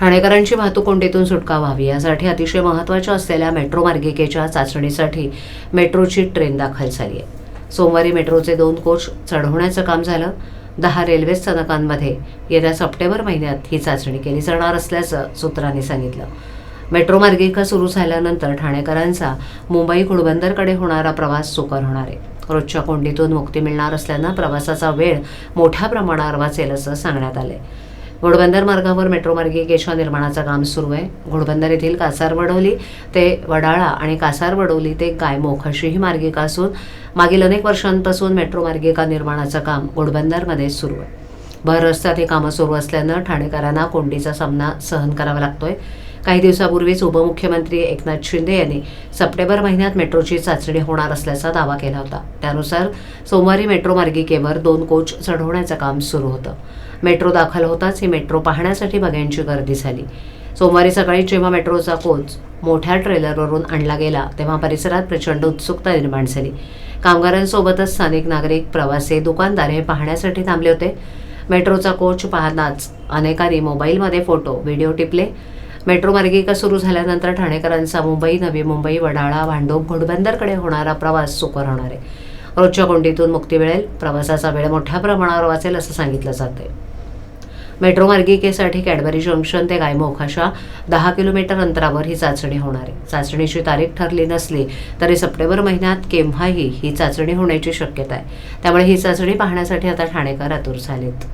ठाणेकरांची वाहतूक कोंडीतून सुटका व्हावी यासाठी अतिशय महत्त्वाच्या असलेल्या मेट्रो मार्गिकेच्या चाचणीसाठी मेट्रोची ट्रेन दाखल झाली आहे सोमवारी मेट्रोचे दोन कोच चढवण्याचं काम झालं. दहा रेल्वे स्थानकांमध्ये येत्या सप्टेंबर महिन्यात ही चाचणी केली जाणार असल्याचं सूत्रांनी सांगितलं. मेट्रो मार्गिका सुरू झाल्यानंतर ठाणेकरांचा मुंबई घोडबंदरकडे होणारा प्रवास सुकर होणार आहे. रोजच्या कोंडीतून मुक्ती मिळणार असल्यानं प्रवासाचा वेळ मोठ्या प्रमाणावर वाचेल असं सांगण्यात आलंय. घोडबंदर मार्गावर मेट्रो मार्गिकेच्या निर्माणाचं काम सुरू आहे. घोडबंदर येथील कासारवडोली ते वडाळा आणि कासारवडोली ते गायमोख अशी ही मार्गिका असून मागील अनेक वर्षांपासून मेट्रो मार्गिका निर्माणाचं काम घोडबंदरमध्ये सुरू आहे. भर रस्त्यात हे कामं सुरू असल्यानं ठाणेकरांना कोंडीचा सामना सहन करावा लागतोय. काही दिवसापूर्वीच उपमुख्यमंत्री एकनाथ शिंदे यांनी सप्टेंबर महिन्यात मेट्रोची चाचणी होणार असल्याचा दावा केला होता. त्यानुसार सोमवारी मेट्रो मार्गिकेवर दोन कोच चढवण्याचं काम सुरू होतं. मेट्रो दाखल होताच ही मेट्रो पाहण्यासाठी बघ्यांची गर्दी झाली. सोमवारी सकाळी जेव्हा मेट्रोचा कोच मोठ्या ट्रेलरवरून आणला गेला तेव्हा परिसरात प्रचंड उत्सुकता निर्माण झाली. कामगारांसोबतच स्थानिक नागरिक प्रवासी दुकानदार हे पाहण्यासाठी थांबले होते. मेट्रोचा कोच पाहताच अनेकांनी मोबाईलमध्ये फोटो व्हिडिओ टिपले. मेट्रो मार्गिका सुरू झाल्यानंतर ठाणेकरांचा मुंबई नवी मुंबई वडाळा भांडूप घोडबंदरकडे होणारा प्रवास सुकर होणार आहे. रोजच्या कोंडीतून मुक्ती मिळेल. प्रवासाचा वेळ मोठ्या प्रमाणावर वाचेल असं सांगितलं जाते मेट्रो मार्गिकेसाठी कॅडबरी जंक्शन ते गायमुख अशा दहा किलोमीटर अंतरावर ही चाचणी होणार आहे. चाचणीची तारीख ठरली नसली तरी सप्टेंबर महिन्यात केव्हाही ही चाचणी होण्याची शक्यता आहे. त्यामुळे ही चाचणी पाहण्यासाठी आता ठाणेकर आतुर झालेत.